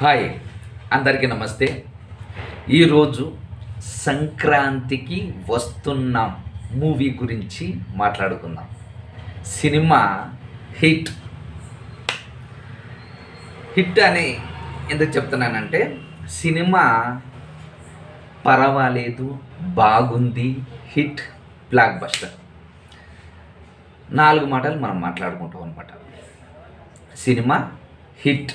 Hi అందరికీ నమస్తే. ఈరోజు సంక్రాంతికి వస్తున్న మూవీ గురించి మాట్లాడుకుందాం. Cinema hit. హిట్ అని ఎందుకు చెప్తున్నానంటే సినిమా పర్వాలేదు బాగుంది హిట్ బ్లాక్ బస్టర్ నాలుగు మాటలు మనం మాట్లాడుకుంటాం అనమాట సినిమా హిట్.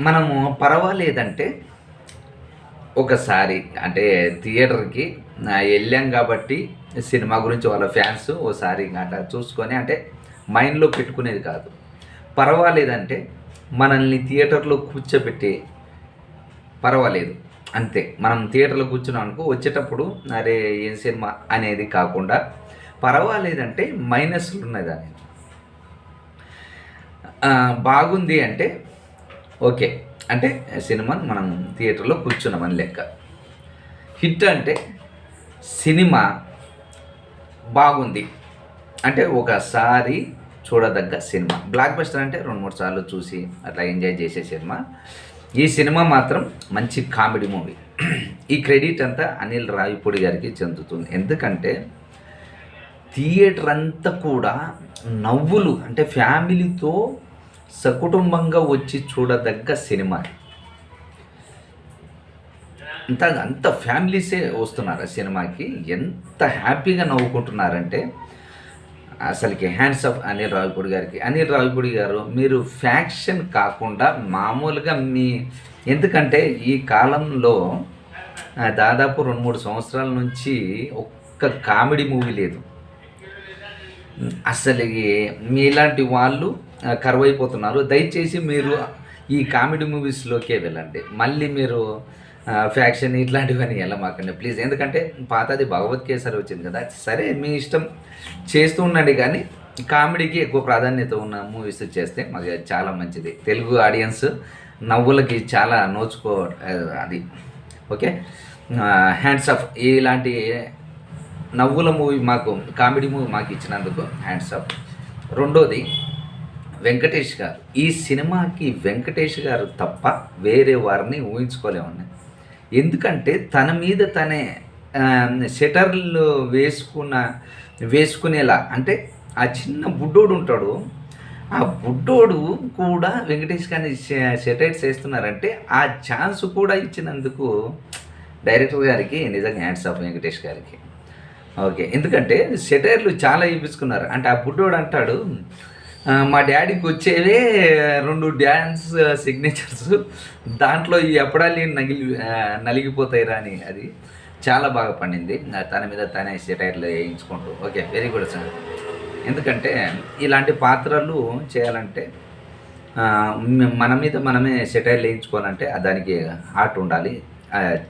మనము పర్వాలేదంటే ఒకసారి అంటే థియేటర్కి వెళ్ళాం కాబట్టి సినిమా గురించి వాళ్ళ ఫ్యాన్స్ ఓసారి అట్లా చూసుకొని అంటే మైండ్లో పెట్టుకునేది కాదు. పర్వాలేదంటే మనల్ని థియేటర్లో కూర్చోబెట్టి పర్వాలేదు. అంతే. మనం థియేటర్లో కూర్చున్నాం అనుకో వచ్చేటప్పుడు అరే ఏం సినిమా అనేది కాకుండా పర్వాలేదంటే మైనస్లు ఉన్నాయి దాని బాగుంది అంటే ఓకే. అంటే సినిమాని మనం థియేటర్లో కూర్చున్నామని లెక్క. హిట్ అంటే సినిమా బాగుంది. అంటే ఒకసారి చూడదగ్గ సినిమా. బ్లాక్ బస్టర్ అంటే రెండు మూడు సార్లు చూసి అట్లా ఎంజాయ్ చేసే సినిమా. ఈ సినిమా మాత్రం మంచి కామెడీ మూవీ. ఈ క్రెడిట్ అంతా అనిల్ రావిపూడి గారికి చెందుతుంది. ఎందుకంటే థియేటర్ అంతా కూడా నవ్వులు అంటే ఫ్యామిలీతో సకుటుంబంగా వచ్చి చూడదగ్గ సినిమా. అంత అంత ఫ్యామిలీసే వస్తున్నారు ఆ సినిమాకి. ఎంత హ్యాపీగా నవ్వుకుంటున్నారంటే అసలుకి హ్యాండ్స్ ఆఫ్ అనిల్ రావిపూడి గారికి. అనిల్ రావిపూడి గారు మీరు ఫ్యాక్షన్ కాకుండా మామూలుగా మీ ఎందుకంటే ఈ కాలంలో దాదాపు రెండు మూడు సంవత్సరాల నుంచి ఒక్క కామెడీ మూవీ లేదు. అసలు ఈ- మీలాంటి వాళ్ళు కరువైపోతున్నారు. దయచేసి మీరు ఈ కామెడీ మూవీస్లోకే వెళ్ళండి. మళ్ళీ మీరు ఫ్యాక్షన్ ఇట్లాంటివన్నీ వెళ్ళమాకండి ప్లీజ్. ఎందుకంటే పాతది భగవత్ కేసరి వచ్చింది కదా సరే మీ ఇష్టం చేస్తూ ఉండండి కానీ కామెడీకి ఎక్కువ ప్రాధాన్యత ఉన్న మూవీస్ చేస్తే మాకు చాలా మంచిది. తెలుగు ఆడియన్స్ నవ్వులకి చాలా నోచుకో అది. ఓకే? హ్యాండ్స్ ఆఫ్ ఇలాంటి నవ్వుల మూవీ మాకు కామెడీ మూవీ మాకు ఇచ్చినందుకు హ్యాండ్స్ ఆఫ్. రెండోది వెంకటేష్ గారు. ఈ సినిమాకి వెంకటేష్ గారు తప్ప వేరే వారిని ఊహించుకోలేమని ఎందుకంటే తన మీద తనే షటర్లు వేసుకున్న వేసుకునేలా అంటే ఆ చిన్న బుడ్డోడు ఉంటాడు. ఆ బుడ్డోడు కూడా వెంకటేష్ గారిని సెటైట్స్ వేస్తున్నారంటే ఆ ఛాన్స్ కూడా ఇచ్చినందుకు డైరెక్టర్ గారికి నిజంగా హ్యాండ్స్ ఆఫ్ వెంకటేష్ గారికి. ఓకే ఎందుకంటే సెటైర్లు చాలా ఇప్పించుకున్నారు అంటే ఆ బుడ్డోడు అంటాడు మా డాడీకి వచ్చేవే రెండు డ్యాన్స్ సిగ్నేచర్స్ దాంట్లో ఈ ఎప్పడాలి నగిలి నలిగిపోతాయిరా అని అది చాలా బాగా పండింది. తన మీద తనే సెటైర్లు వేయించుకుంటూ. Okay very good sir. ఎందుకంటే ఇలాంటి పాత్రలు చేయాలంటే మన మీద మనమే సెటైర్లు వేయించుకోవాలంటే దానికి ఆర్ట్ ఉండాలి.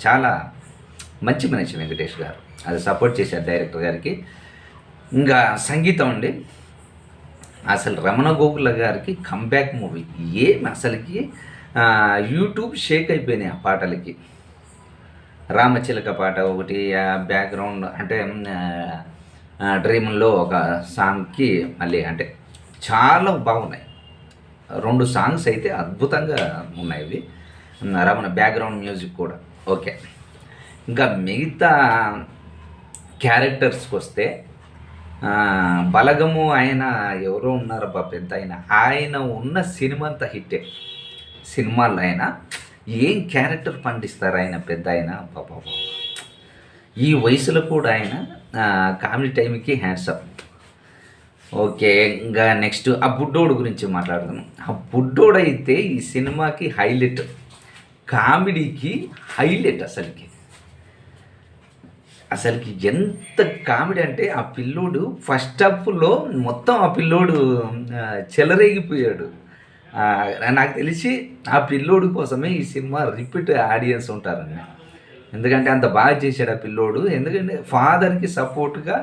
చాలా మంచి మనిషి వెంకటేష్ గారు. అది సపోర్ట్ చేశారు డైరెక్టర్ గారికి. ఇంకా సంగీతం అండి. అసలు రమణ గోకుల గారికి కంబ్యాక్ మూవీ ఏం అసలుకి? యూట్యూబ్ షేక్ అయిపోయినాయి ఆ పాటలకి. రామచిలక పాట ఒకటి బ్యాక్గ్రౌండ్ అంటే డ్రీమ్లో ఒక సాంగ్కి మళ్ళీ అంటే చాలా బాగున్నాయి. రెండు సాంగ్స్ అయితే అద్భుతంగా ఉన్నాయి ఇవి. రమణ బ్యాక్గ్రౌండ్ మ్యూజిక్ కూడా. ఓకే. ఇంకా మిగతా క్యారెక్టర్స్కి వస్తే బలగము ఆయన ఎవరో ఉన్నారబ్బా పెద్ద ఆయన ఆయన ఉన్న సినిమా అంతా హిట్టే. సినిమాల్లో ఆయన ఏం క్యారెక్టర్ పండిస్తారు ఆయన పెద్ద ఆయన? పాప ఈ వయసులో కూడా ఆయన కామెడీ టైంకి హ్యాండ్స్ అప్ ఓకే ఇంకా నెక్స్ట్ ఆ బుడ్డోడు గురించి మాట్లాడుతాను ఆ బుడ్డోడు అయితే ఈ సినిమాకి హైలైట్. కామెడీకి హైలైట్ అసలుకి. అసలుకి ఎంత కామెడీ అంటే ఆ పిల్లోడు ఫస్ట్ అప్లో మొత్తం ఆ పిల్లోడు చెలరేగిపోయాడు. నాకు తెలిసి ఆ పిల్లోడు కోసమే ఈ సినిమా రిపీట్ ఆడియన్స్ ఉంటారండి. ఎందుకంటే అంత బాగా చేశాడు ఆ పిల్లోడు. ఎందుకంటే ఫాదర్కి సపోర్ట్గా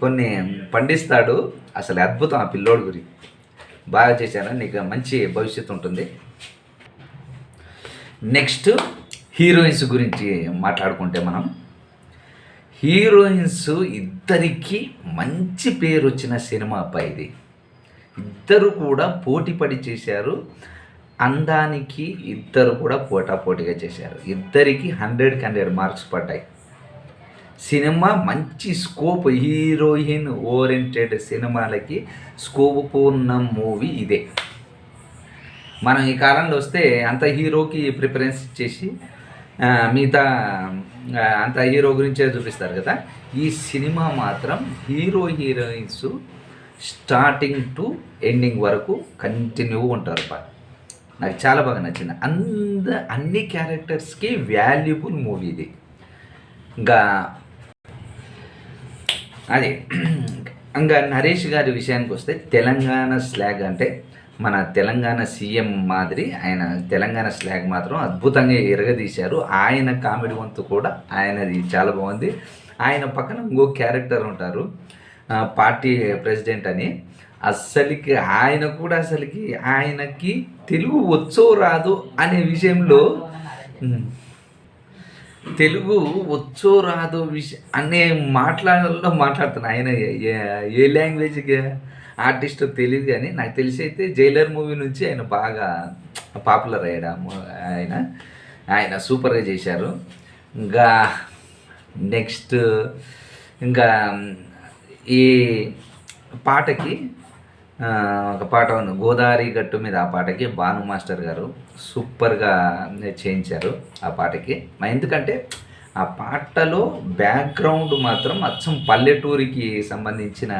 కొన్ని పండిస్తాడు. అసలు అద్భుతం ఆ పిల్లోడు గురించి బాగా చేశాను నీకు మంచి భవిష్యత్తు ఉంటుంది. నెక్స్ట్ హీరోయిన్స్ గురించి మాట్లాడుకుంటే మనం హీరోయిన్స్ ఇద్దరికి మంచి పేరు వచ్చిన సినిమా అబ్బా ఇది. ఇద్దరు కూడా పోటీపడి చేశారు. అందానికి ఇద్దరు కూడా పోటాపోటీగా చేశారు. ఇద్దరికి హండ్రెడ్కి హండ్రెడ్ మార్క్స్ పడ్డాయి. సినిమా మంచి స్కోప్ హీరోయిన్ ఓరియంటెడ్ సినిమాలకి స్కోప్ ఉన్న మూవీ ఇదే. మనం ఈ కాలంలో వస్తే అంత హీరోకి ప్రిఫరెన్స్ ఇచ్చేసి మిగతా అంత హీరో గురించే చూపిస్తారు కదా. ఈ సినిమా మాత్రం hero heroines starting to ending వరకు కంటిన్యూ ఉంటారు నాకు చాలా బాగా నచ్చింది. అంద అన్ని క్యారెక్టర్స్కి వాల్యుబుల్ మూవీ ఇది. ఇంకా అది ఇంకా నరేష్ గారి విషయానికి వస్తే తెలంగాణ స్లాగ్ అంటే మన తెలంగాణ సీఎం మాదిరి ఆయన తెలంగాణ స్లాగ్ మాత్రం అద్భుతంగా ఎరగదీశారు. ఆయన కామెడీ వంతు కూడా ఆయనది చాలా బాగుంది. ఆయన పక్కన ఇంకో క్యారెక్టర్ ఉంటారు పార్టీ ప్రెసిడెంట్ అని. అస్సలికి ఆయన కూడా అసలుకి ఆయనకి తెలుగు వచ్చో రాదు అనే విషయంలో తెలుగు వచ్చో రాదో విష అనే మాట్లాడలో మాట్లాడుతున్నాను ఆయన ఏ- ఏ- ఆర్టిస్ట్ తెలియదు కానీ నాకు తెలిసి అయితే జైలర్ మూవీ నుంచి ఆయన బాగా పాపులర్ అయ్యాడు. ఆ ఆయన ఆయన సూపర్గా చేశారు. ఇంకా నెక్స్ట్ ఇంకా ఈ పాటకి ఒక పాట ఉంది. గోదావరి గట్టు మీద ఆ పాటకి భాను మాస్టర్ గారు సూపర్గా చేయించారు ఆ పాటకి. ఎందుకంటే ఆ పాటలో బ్యాక్గ్రౌండ్ మాత్రం అచ్చం పల్లెటూరికి సంబంధించిన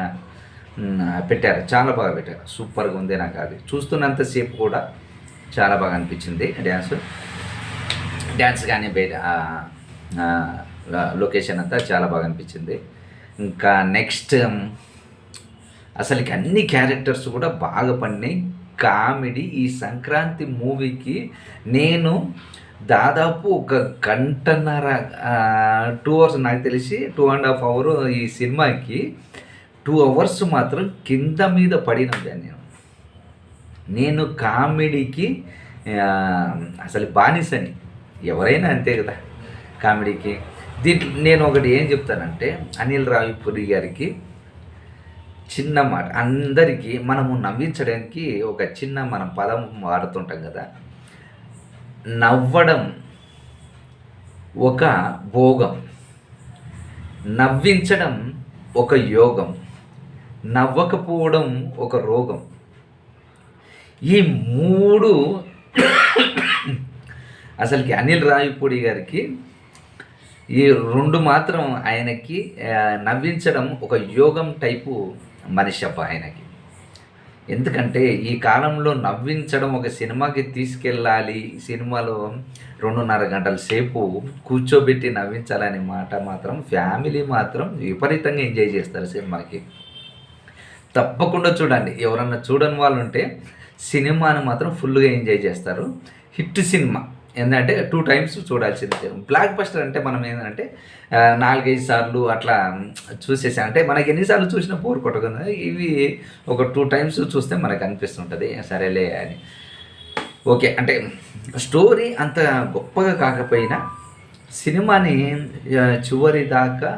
పెట్టారు. చాలా బాగా పెట్టారు. సూపర్గా ఉంది నాకు అది. చూస్తున్నంతసేపు కూడా చాలా బాగా అనిపించింది డ్యాన్స్. డ్యాన్స్ కానీ బయట లొకేషన్ అంతా చాలా బాగా అనిపించింది. ఇంకా నెక్స్ట్ అసలుకి అన్ని క్యారెక్టర్స్ కూడా బాగా పడినాయి. కామెడీ ఈ సంక్రాంతి మూవీకి నేను దాదాపు ఒక గంటన్నర టూ అవర్స్ నాకు తెలిసి టూ అండ్ హాఫ్ అవర్ ఈ సినిమాకి టూ అవర్స్ మాత్రం కింద మీద పడినది నేను నేను కామెడీకి అసలు బానిసని. ఎవరైనా అంతే కదా కామెడీకి. దీంట్లో నేను ఒకటి ఏం చెప్తానంటే అనిల్ రావిపూరి గారికి చిన్న మాట. అందరికీ మనము నవ్వించడానికి ఒక చిన్న మనం పదం వాడుతుంటాం కదా. నవ్వడం ఒక భోగం. నవ్వించడం ఒక యోగం. నవ్వకపోవడం ఒక రోగం. ఈ మూడు అసలుకి అనిల్ రావిపూడి గారికి ఈ రెండు మాత్రం ఆయనకి నవ్వించడం ఒక యోగం టైపు మనిషి అబ్బా ఆయనకి. ఎందుకంటే ఈ కాలంలో నవ్వించడం ఒక సినిమాకి తీసుకెళ్ళాలి సినిమాలో రెండున్నర గంటల సేపు కూర్చోబెట్టి నవ్వించాలనే మాట మాత్రం ఫ్యామిలీ మాత్రం విపరీతంగా ఎంజాయ్ చేస్తారు సినిమాకి. తప్పకుండా చూడండి. ఎవరన్నా చూడని వాళ్ళు ఉంటే సినిమాని మాత్రం ఫుల్గా ఎంజాయ్ చేస్తారు. Hit cinema. ఏంటంటే టూ టైమ్స్ చూడాల్సింది బ్లాక్ బస్టర్ అంటే మనం ఏంటంటే నాలుగైదు సార్లు అట్లా చూసేసాం. అంటే మనకి ఎన్నిసార్లు చూసినా పోరు కొట్టకుండా ఇవి ఒక టూ టైమ్స్ చూస్తే మనకు అనిపిస్తుంటుంది. సరేలే అని. ఓకే. అంటే స్టోరీ అంత గొప్పగా కాకపోయినా సినిమాని చివరి దాకా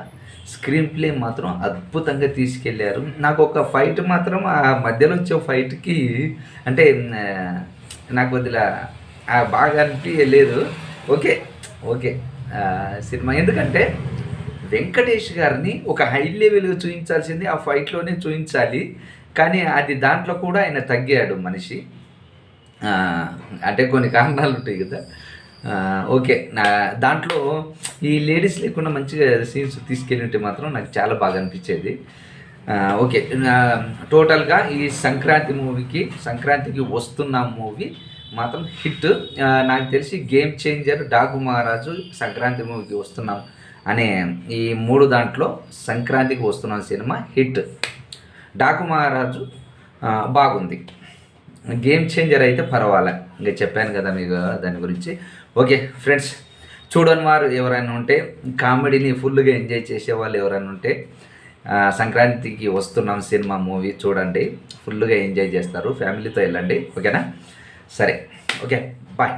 స్క్రీన్ ప్లే మాత్రం అద్భుతంగా తీసుకెళ్ళారు నాకు ఒక ఫైట్ మాత్రం ఆ మధ్యలో వచ్చే ఫైట్కి అంటే నాకు వదిలా బాగా అనిపించలేదు ఓకే ఓకే సినిమా. ఎందుకంటే వెంకటేష్ గారిని ఒక హై లెవెల్గా చూపించాల్సింది ఆ ఫైట్లోనే చూపించాలి. కానీ అది దాంట్లో కూడా ఆయన తగ్గాడు మనిషి. అంటే కొన్ని కారణాలు ఉంటాయి కదా. ఓకే. నా దాంట్లో ఈ లేడీస్ లేకుండా మంచిగా సీన్స్ తీసుకెళ్ళింటే మాత్రం నాకు చాలా బాగా అనిపించేది. ఓకే. టోటల్గా ఈ సంక్రాంతి మూవీకి సంక్రాంతికి వస్తున్న మూవీ మాత్రం హిట్. నాకు తెలిసి గేమ్ చేంజర్ డాకు మహారాజు సంక్రాంతి మూవీకి వస్తున్నాం అనే ఈ మూడు దాంట్లో సంక్రాంతికి వస్తున్న సినిమా హిట్. డాకు మహారాజు బాగుంది. గేమ్ చేంజర్ అయితే పర్వాలే. ఇంకా చెప్పాను కదా మీకు దాని గురించి. ఓకే ఫ్రెండ్స్ చూడని వారు ఎవరైనా ఉంటే కామెడీని ఫుల్గా ఎంజాయ్ చేసే వాళ్ళు ఎవరైనా ఉంటే సంక్రాంతికి వస్తున్నాం సినిమా మూవీ చూడండి. ఫుల్గా ఎంజాయ్ చేస్తారు. ఫ్యామిలీతో వెళ్ళండి. ఓకేనా? సరే. Okay bye.